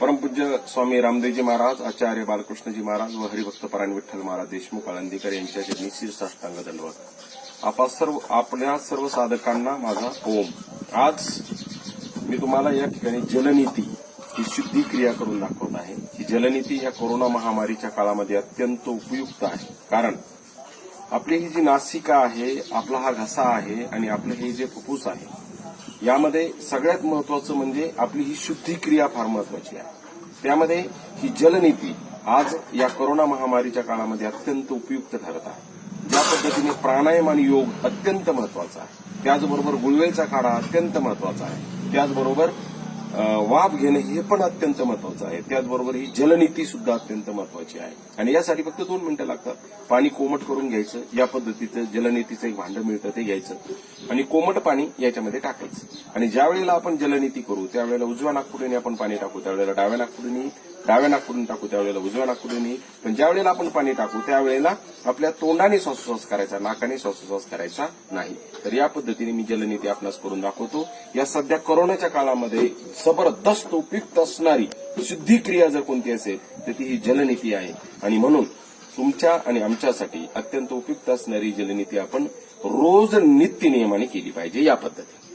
परमपूज्य स्वामी रामदेवजी महाराज आचार्य बालकृष्णजी महाराज व हरिभक्त परायण विठ्ठल महाराज देशमुख आळंदीकर यांच्या निश्चित साष्टांग दंडवत आपा सर्व आपल्या सर्व साधकांना माझा ओम. आज मी तुम्हाला या ठिकाणी जलनीती ही शुद्धी क्रिया करून दाखवत आहे. ही जलनीती ह्या कोरोना महामारीच्या काळामध्ये अत्यंत उपयुक्त आहे. कारण आपली ही जी नासिका आहे आपला हा घसा आहे आणि आपलं हे जे फुफ्फुस आहे यामध्ये सगळ्यात महत्वाचं म्हणजे आपली ही शुद्धी क्रिया फार महत्वाची आहे. त्यामध्ये ही जलनीती आज या कोरोना महामारीच्या काळामध्ये अत्यंत उपयुक्त ठरत आहे. ज्या पद्धतीने प्राणायाम आणि योग अत्यंत महत्त्वाचा आहे. त्याचबरोबर गुळवेचा काढा अत्यंत महत्त्वाचा आहे. त्याचबरोबर वाफ घेणं हे पण अत्यंत महत्वाचं आहे. त्याचबरोबर ही जलनीती सुद्धा अत्यंत महत्वाची आहे. आणि यासाठी फक्त दोन मिनिटं लागतात. पाणी कोमट करून घ्यायचं या पद्धतीचं जलनीतीचं एक भांडं मिळतं ते घ्यायचं आणि कोमट पाणी याच्यामध्ये टाकायचं. आणि ज्या वेळेला आपण जलनीती करू त्यावेळेला उजव्या नागपुडीने आपण पाणी टाकू त्यावेळेला डाव्या नागपुडीने डाव्या नागपुडून टाकू त्यावेळेला उजव्या नागपुडीने. पण ज्या वेळेला आपण पाणी टाकू त्यावेळेला आपल्या तोंडाने श्वासोश्वास करायचा नाकाने श्वासोश्वास करायचा नाही. तर या पद्धतीने मी जलनीती आपणास करून दाखवतो. या सध्या कोरोनाच्या काळामध्ये जबरदस्त उपयुक्त असणारी शुद्धी क्रिया जर कोणती असेल तर ती ही जलनीती आहे. आणि म्हणून तुमच्या आणि आमच्यासाठी अत्यंत उपयुक्त असणारी जलनीती आपण रोज नित्य नियमाने केली पाहिजे या पद्धतीने.